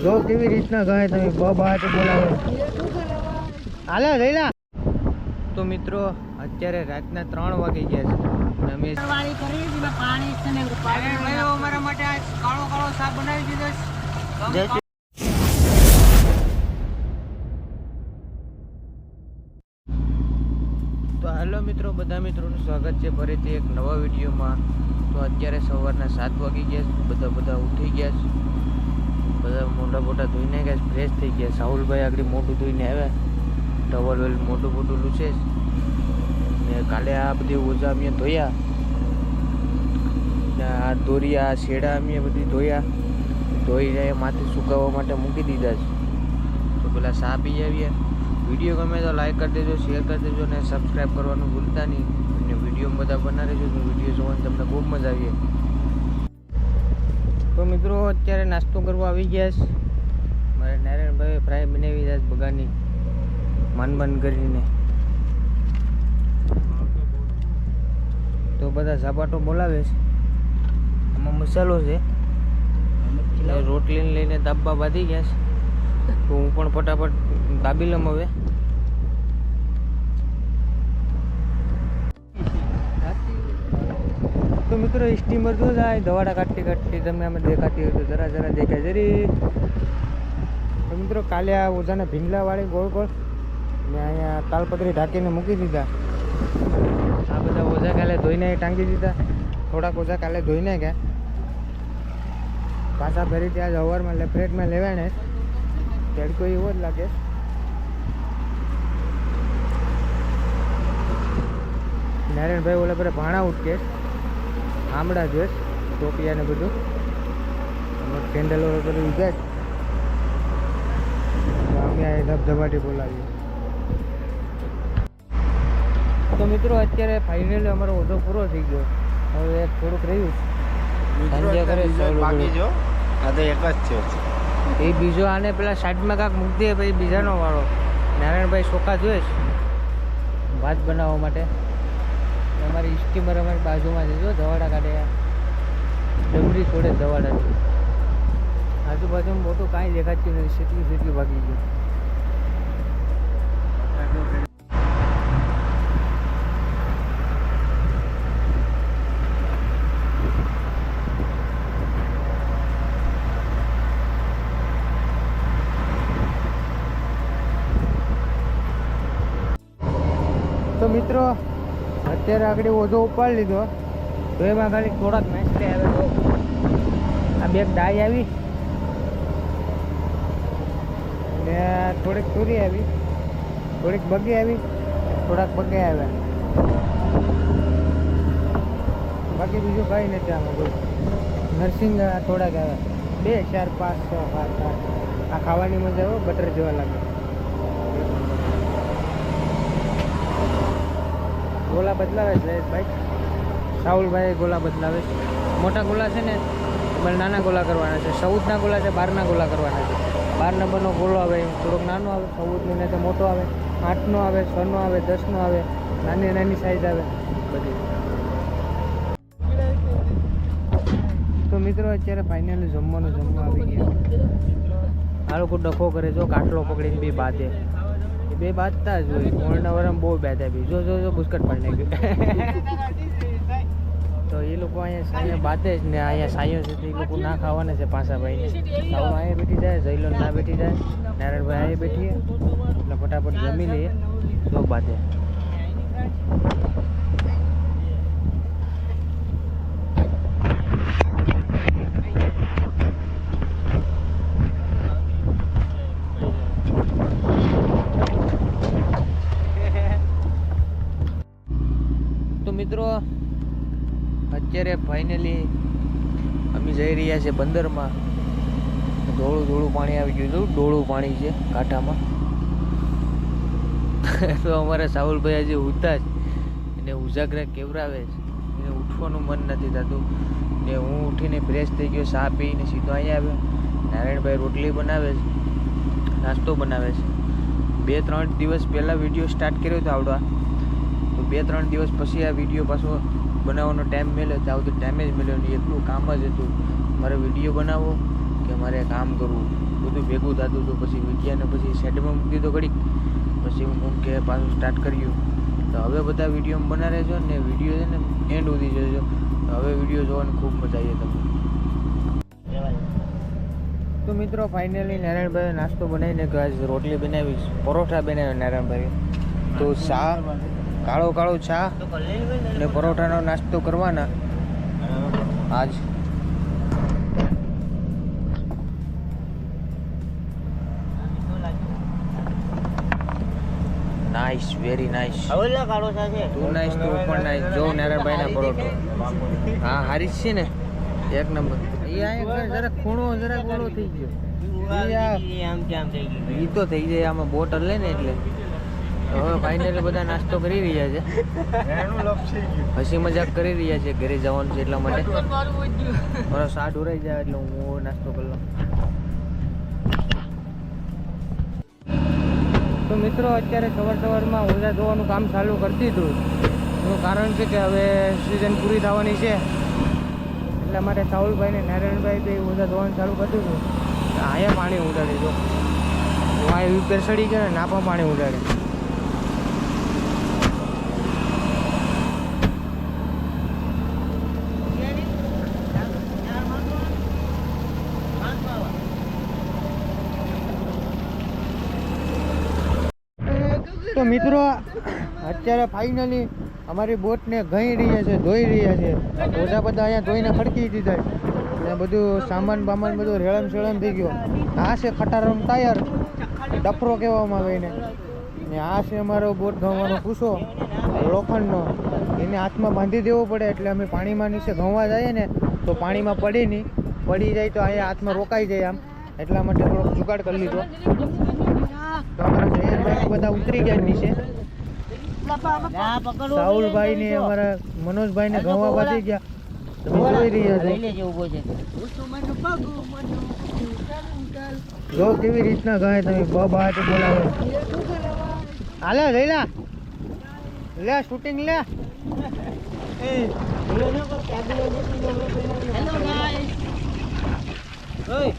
જો કેવી રીતના ગાય તમે બ બાટ બોલાવે. હાલે લઈલા તો મિત્રો અત્યારે રાતના ત્રણ વાગી ગયા છે. અમે પાણી છે ને પાણી અમારા માટે કાળો કાળો સાપ બનાવી દીધો છે. તો હાલો મિત્રો બધા મિત્રોનું સ્વાગત છે ફરીથી એક નવા વિડીયોમાં. તો અત્યારે સવારના સાત વાગી ગયા છે. બધા બધા ઉઠી ગયા છે. બધા મોટા મોટા ધોઈને ગયા ફ્રેશ થઈ ગયા. સાહુલભાઈ આગળ મોટું ધોઈને આવ્યા. ટવલ વેલ મોટું મોટું લૂછે ને કાલે આ બધી ઓઝા અમે ધોયા. આ દોરિયા આ શેડા અમે બધી ધોયા. ધોઈને માથે સુકાવવા માટે મૂકી દીધા છે. તો પેલા સા પી આવીએ. વીડિયો ગમે તો લાઈક કરી દેજો શેર કરી દેજો અને સબસ્ક્રાઈબ કરવાનું ભૂલતા નહીં. અને વીડિયો બધા બના રહેજો. વીડિયો જોવાની તમને ખૂબ મજા આવી તો મિત્રો અત્યારે નાસ્તો કરવા આવી ગયા છે. મારે નારાયણભાઈ ફ્રાય બનાવી રહ્યા બગાની માન માન કરીને. તો બધા ઝાપાટો બોલાવે છે. આમાં મસાલો છે. રોટલીને લઈને દાબા બાંધી ગયા છે. તો હું પણ ફટાફટ દાબી લઉં હવે. તો મિત્રો સ્ટીમર જો જાય, દવાડા કાઢતી કાઢતી તમે અમે દેખાતી હોય તો જરા જરા દેખાય જરી. મિત્રો, કાલે આ ઓઝાના ભીંગલા વાળી ગોળ ગોળ ને અહીંયા તાલપત્રી ઢાંકીને મૂકી દીધા. આ બધા ઓઝા કાલે ધોઈને ટાંગી દીધા. થોડાક ઓઝા કાલે ધોઈને ગયા. પાછા ફરી ત્યાં સવારમાં લેફ્રેટમાં લેવાને. તડકો એવો જ લાગે. નારાયણભાઈ ઓલા પર ભાણા ઉઠકે આમડા જોઈશ ટોપિયા ને બધું. કેન્ડલ બધું તો અમે આ ધબધબાટી બોલાવીએ. તો મિત્રો અત્યારે ફાઇનલી અમારો ઓધો પૂરો થઈ ગયો. હવે થોડુંક રહ્યું. બાકી જો. આ તો એક જ છે. એ બીજો આને પેલા સાઈડમાં કાંક મૂકી દે પછી બીજાનો વાળો. નારાયણભાઈ ચોખા જોઈશ ભાત બનાવવા માટે. અમારી સ્ટીમર અમારી બાજુમાં છે, જો ધવાડા કાઢે. ડમરી છોડે ધવાડાની આજુબાજુમાં મોટું કાંઈ દેખાતું નથી સીટલી સીટલી ભાગી ગયું. તો મિત્રો અત્યારે આગળ ઓછો ઉપાડી લીધો. તો એમાં ખાલી થોડાક મેસ્ટે આવે તો. આ બે ડાય આવી. ને થોડીક તુરી આવી. થોડીક બગે આવી. થોડાક બગે આવ્યા. બાકી બીજું કાંઈ નથી આમાં કોઈ. નર્સિંગ થોડાક આવ્યા. બે ચાર, પાંચ, છ, સાત, આઠ. આ ખાવાની મજા આવે, બટર જેવા લાગે. ગોલા બદલાવે છે, ભાઈ. સાઉલભાઈ ગોલા બદલાવે છે. મોટા ગોલા છે ને, એમાં નાના ગોલા કરવાના છે. ચૌદના ગોલા છે, બારના ગોલા કરવાના છે. બાર નંબરનો ગોલો આવે થોડોક નાનો આવે, ચૌદનો ને તો મોટો આવે. આઠનો આવે, છનો આવે, દસનો આવે, નાની નાની સાઈઝ આવે. બધી. તો મિત્રો, અત્યારે ફાઇનલી જમવાનું જમવા આવી ગયા. આ લોકો ડખો કરે જો કાટલો પકડીને બી બાંધે. એ બે બાંધતા જ હોય. વરમ બહુ બેઠા બી જો જો જો બુસ્કટ પાડી નાખ્યું. તો એ લોકો અહીંયા સાંજે બાતે જ ને અહીંયા સાંયો છે એ લોકો ના ખાવાના છે પાછા ભાઈને. સાવ અહીંયા બેઠી જાય જઈલો ના બેઠી જાય નારાયણભાઈ અહીંયા બેઠીએ એટલે ફટાફટ જમી લઈએ તો બાંધે તો મિત્રો, અત્યારે ફાઇનલી અમે જઈ રહ્યા છીએ બંદરમાં. ધોળું ધોળું પાણી આવી ગયું હતું, ડોળું પાણી છે કાંઠામાં. તો અમારા સાહુલભાઈ હજી ઉતા જ એને ઉજાગરા કેવરાવે છે. એને ઉઠવાનું મન નથી થતું. ને હું ઉઠીને ફ્રેશ થઈ ગયો, ચા પીને સીધો અહીંયા આવ્યો. નારાયણભાઈ રોટલી બનાવે છે, નાસ્તો બનાવે છે. બે ત્રણ દિવસ પહેલાં વીડિયો સ્ટાર્ટ કર્યો હતો આવડવા બે ત્રણ દિવસ પછી આ વીડિયો પાછો બનાવવાનો ટાઈમ મળ્યો. તો આવતો ટાઈમે જ મળ્યો નહીં. એટલું કામ જ હતું. મારે વીડિયો બનાવવો કે મારે કામ કરવું. બધું ભેગું થતું હતું. પછી વિડીયાને પછી સેટમાં મૂકી દીધો ઘડીક. પછી હું કે પાછું સ્ટાર્ટ કર્યું તો હવે બધા વીડિયો બના રહેજો ને વીડિયો છે ને એન્ડ સુધી જોજો. તો હવે વીડિયો જોવાની ખૂબ મજા આવી તમને. તો મિત્રો ફાઇનલી નારાયણભાઈ નાસ્તો બનાવીને આજ રોટલી બનાવી. પરોઠા બનાવ્યા નારાયણભાઈ તો ચા કાળો કાળો ચા અને પરોઠાનો નાસ્તો કરવાના. આજ. નાઇસ વેરી હવેલા કાળો છે? તું નાઈસ તું પણ નાઈસ. જો નારાયણભાઈના પરોઠો. હા હારી છે ને? એક નંબર. જરાક ખૂણો જરાક ગોળો થઈ ગયો. થઈ ઈ તો થઈ જાય આમાં બોટલ લે ને એટલે. તો હવે ફાઇનલી બધા નાસ્તો કરી રહ્યા છે. હસી મજાક કરી રહ્યા છે ઘરે જવાનું છે એટલા માટે. મારો સાઠ ઉરાઈ જાય એટલે હું નાસ્તો કરી લઉં. તો મિત્રો અત્યારે સવાર સવારમાં ઓઝા ધોવાનું કામ ચાલુ કરતી હતું એનું કારણ છે કે હવે સિઝન પૂરી થવાની છે. એટલા માટે સાહુલભાઈ ને નારાયણભાઈ બે ઓઝા ધોવાનું ચાલુ કરતું હતું અહીંયા પાણી ઉડાડી દો વાય ઉપર સડી ગયો ને નાપા પાણી ઉડાડે. તો મિત્રો, અત્યારે ફાઇનલી અમારી બોટને ઘઈ રહ્યા છે, ધોઈ રહ્યા છે. બધા બધા અહીંયા ધોઈને ખડકી દીધા અને બધું સામાન બામાન બધું રેળમ શેળમ થઈ ગયો. આ છે ખટારમ ટાયર, ડફરો કહેવામાં આવે એને. ને આ છે અમારો બોટ ઘઉંવાનો કૂસો લોખંડનો. એને હાથમાં બાંધી દેવો પડે, એટલે અમે પાણીમાં નીચે ઘઉંવા જઈએ ને, તો પાણીમાં પડી નહીં. પડી જાય તો અહીંયા હાથમાં રોકાઈ જાય આમ. એટલા માટે થોડોક જુગાડ કરી લીધો. તો જયેશભાઈ બધા ઉતરી ગયા નીચે. રાહુલભાઈ ને અમારા મનોજભાઈ ને ઘઉંવા બાજી ગયા. તમે જોઈ રહ્યા છો. જો કેવી રીતના ગાય તમે બ બાટ બોલાવે. હાલે લઈ લે લે શૂટિંગ લે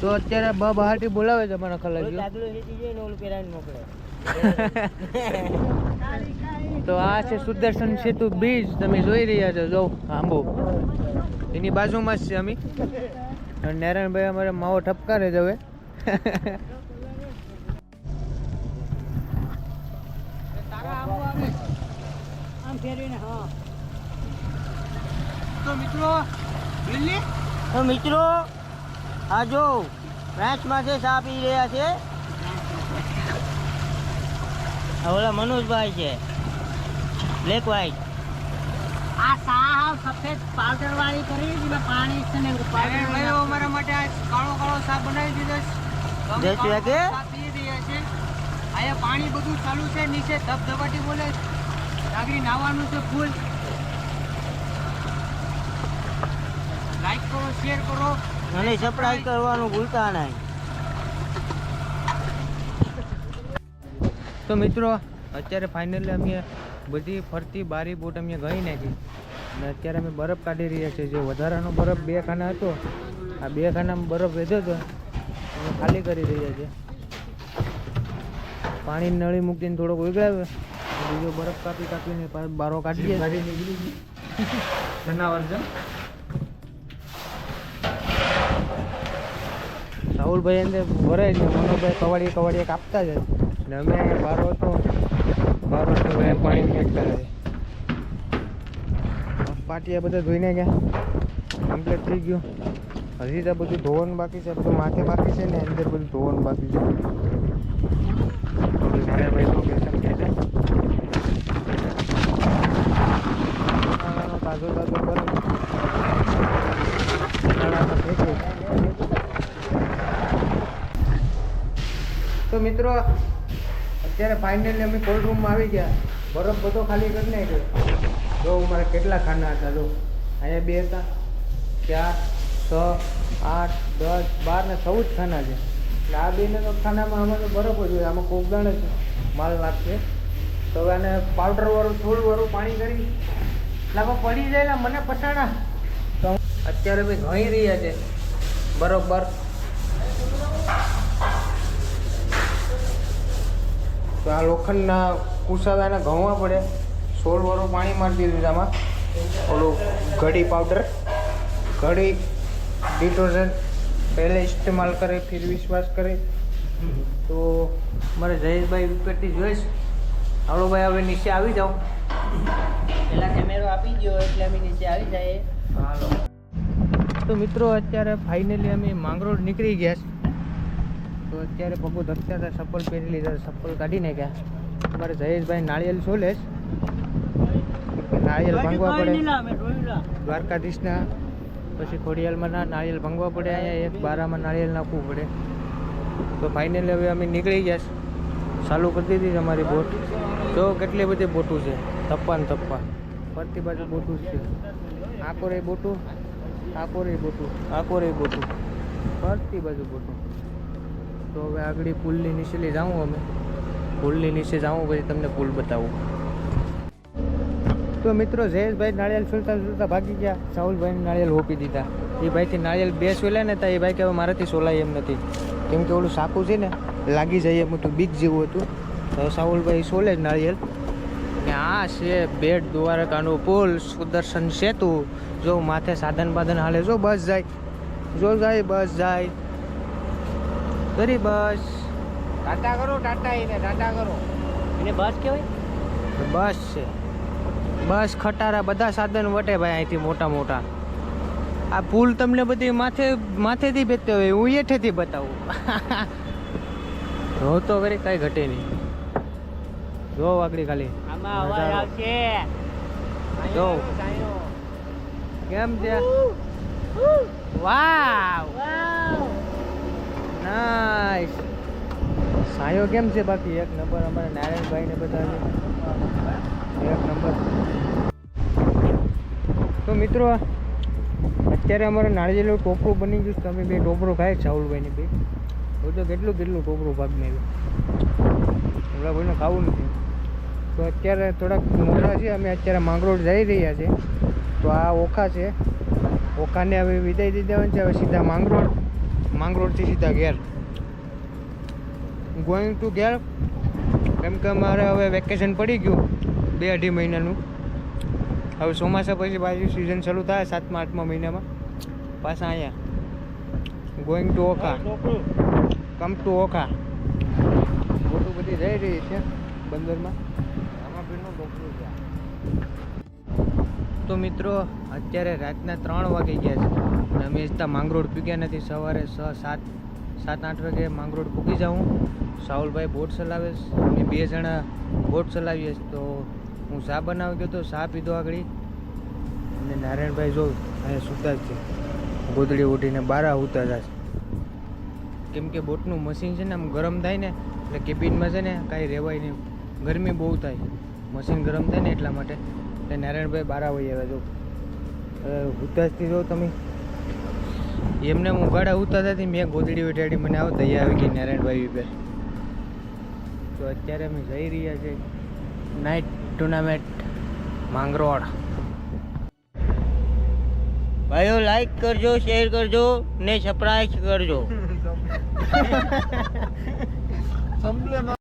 તો અત્યારે બ બહાટી બોલાવે છે મને ખબર તો આ છે સુદર્શન સેતુ બીજ તમે જોઈ રહ્યા છો. જો આંબો. એની બાજુમાં જ છે અમે. નારાયણભાઈ અમારે માવો ઠપકારે જ હવે. તો મિત્રો તો મિત્રો આ જો. છે ચા પી રહ્યા છે. ઓલા મનોજભાઈ છે. બ્લેક વ્હાઈટ આ સાવ સફેદ પાવડર વાળી કરી જેમાં પાણી છે ને પાવડર નારાયણભાઈ અમારા માટે આ કાળો કાળો ચા બનાવી દીધો છે. જે છે કે? પી રહ્યા છે. અહીંયા પાણી બધું ચાલુ છે નીચે ધબધબાટી બોલે નાગરી નાવાનું છે ફૂલ. લાઈક કરો શેર કરો. અને સપ્લાય કરવાનું ભૂલતા નહીં. તો મિત્રો અત્યારે ફાઇનલી અમે બધી ફરતી બારી બોટ અમે ગઈ નાખી. અને અત્યારે અમે બરફ કાઢી રહ્યા છીએ. જે વધારાનો બરફ બે ખાના હતો આ બે ખાનામાં બરફ વેધો હતો અમે ખાલી કરી રહ્યા છીએ. પાણી નળી મૂકીને થોડોક ઉગડાવે બીજો બરફ કાપી કાપીને બારો કાઢીએ જનાવર છે રાહુલભાઈ અંદર ભરે છે મનોભાઈ કવાડીએ કવાડીએ કાપતા જ ને અમે બારો હતો બારો પાણી ફેંકતા રહે પાટિયા બધા ધોઈને ગયા. કમ્પ્લીટ થઈ ગયું. હજી તો બધું ધોવાનું બાકી છે, બધું માથે બાકી છે ને અંદર બધું ધોવાનું બાકી છે. લોકેશન છે તાજો તાજો તો મિત્રો, અત્યારે ફાઇનલી અમે કોલ્ડ રૂમમાં આવી ગયા. બરફ બધો ખાલી કરી નાખ્યો. જો મારે કેટલા ખાના હતા, જો. અહીંયા બે હતા. ચાર, છ, આઠ, દસ, બાર ને ચૌદ ખાના છે. એટલે આ બેને તો ખાનામાં અમે તો બરફ જ હોય. આમાં કોકદાણ જ માલ નાખશે તો હવે આને પાવડરવાળું થોડું પાણી કરી. એટલે પડી જાય મને પસાણા તો અત્યારે ભાઈ ઘણી રહ્યા છે. બરોબર. તો આ લોખંડના કુસાવાના ઘઉંવા પડે. સોળ વાળું પાણી મારી દીધું આમાં. ઓલું ઘડી પાવડર. ઘડી ડિટર્જન્ટ પહેલે ઇસ્તેમાલ કરે ફિર વિશ્વાસ કરે. તો મારે જયેશભાઈ પેટી જોઈશ. હાલો ભાઈ હવે નીચે આવી જાઓ. પહેલાં કેમેરો આપી ગયો એટલે અમે નીચે આવી જઈએ. હાલો. તો મિત્રો અત્યારે ફાઇનલી અમે માંગરોળ નીકળી ગયા છે તો અત્યારે પગો ધરતા હતા ચપ્પલ પહેરી લીધા ચપ્પલ કાઢી નાખ્યા. અમારે જયેશભાઈ નાળિયેર સોલે છે. નાળિયેર ભાંગવા પડે. દ્વારકાધીશના. પછી ખોડિયાલમાં ના નાળિયેર ભાંગવા પડે અહીંયા એક બારામાં નાળિયેર નાખવું પડે. તો ફાઇનલી હવે અમે નીકળી ગયા ચાલુ કરી દીધી છે અમારી બોટ. જો કેટલી બધી બોટું છે. તપ્પા ને તપ્પા ફરતી બાજુ બોટું છે. આકોરે બોટું આકોરે બોટું આકોરે બોટું. ફરતી બાજુ બોટું. તો હવે આગળ પુલની નીચેલી જાઉં અમે. પુલની નીચે જાઉં, પછી તમને પુલ બતાવું. તો મિત્રો, જયેશભાઈ નાળિયેર સુલતા સુલતા ભાગી ગયા. સાહુલભાઈને નાળિયેર હોપી દીધા. એ ભાઈથી નાળિયેર બે સોલ્યા ને તા એ ભાઈ કે હવે મારાથી સોલાય એમ નથી. કેમ કે ઓલું સાકું છે ને, લાગી જાય એમ હતું, બીક જેવું હતું. તો સાહુલભાઈ સોલે જ નાળિયેર. ને આ છે બેટ દ્વારકાનું પુલ, સુદર્શન સેતુ. જો માથે સાધન બાધન હાલે, જો બસ જાય. જો જાય, બસ જાય. કરી બસ. ટાટા કરો ટાટા એને ટાટા કરો. એને બસ કહેવાય? બસ છે. બસ ખટારા બધા સાધન વટે ભાઈ અહીંથી મોટા મોટા. આ પુલ તમને બધી માથે માથેથી બેતે હોય હું એઠેથી બતાવું. જો તો કરી કાંઈ ઘટે નહીં. જો આગળ ખાલી. જો. કેમ છે? વાવ. વાવ. નાઈસ સાયો કેમ છે બાકી? એક નંબર અમારા નારાયણભાઈ ને બધા એક નંબર. તો મિત્રો, અત્યારે અમારે નાળિયેરનું ટોપરું બની ગયું. તમે બે ટોપરું ખાય ચાવલભાઈને બે. હું તો કેટલું કેટલું ટોપરું ભાગ મેળવ્યું. એવડા કોઈને ખાવું નથી. તો અત્યારે થોડાક મોટા છે, અમે અત્યારે માંગરોળ જઈ રહ્યા છે. તો આ ઓખા છે. ઓખાને હવે વિદાય દીધા હોય છે હવે સીધા માંગરોળ. માંગરોળથી સીધા ઘેર. ગોઈંગ ટુ ઘેર. કેમ કે અમારે હવે વેકેશન પડી ગયું બે અઢી મહિનાનું. હવે ચોમાસા પછી પાછી સિઝન શરૂ થાય સાતમા આઠમા મહિનામાં. પાછા અહીંયા. Going to Okha. Come to Okha. બોટું બધી રહી રહી છે બંદરમાં. તો મિત્રો, અત્યારે રાતના ત્રણ વાગી ગયા છે અને અમે ત્યાં માંગરોળ પૂગ્યા નથી. સવારે છ સાત સાત, આઠ વાગે માંગરોળ પૂગી જાઉં. સાહુલભાઈ બોટ ચલાવે અમે બે જણા બોટ ચલાવીએ તો હું ચા બનાવી ગયો તો ચા પીધો આગળ. અને નારાયણભાઈ જો અહીંયા સૂતા જ છે. ગોદડી ઉઠીને બારા ઉતા છે. કેમ કે બોટનું મશીન છે ને આમ ગરમ થાય ને, એટલે કેબિનમાં છે ને કાંઈ રહેવાય નહીં. ગરમી બહુ થાય. મશીન ગરમ થાય ને એટલા માટે. એટલે નારાયણભાઈ બારા વહી આવે જો. હુતાજથી જો તમે. એમને હું ગાડા ઉતરતા હતી, મેં ગોદડી ઉઠાડી મને આવો તૈયાર આવી ગઈ નારાયણભાઈ ઉપર. તો અત્યારે અમે જઈ રહ્યા છે નાઇટ ટુર્નામેન્ટ માંગરોળ. ભાઈઓ લાઈક કરજો શેર કરજો, ને સપ્રાઈઝ કરજો.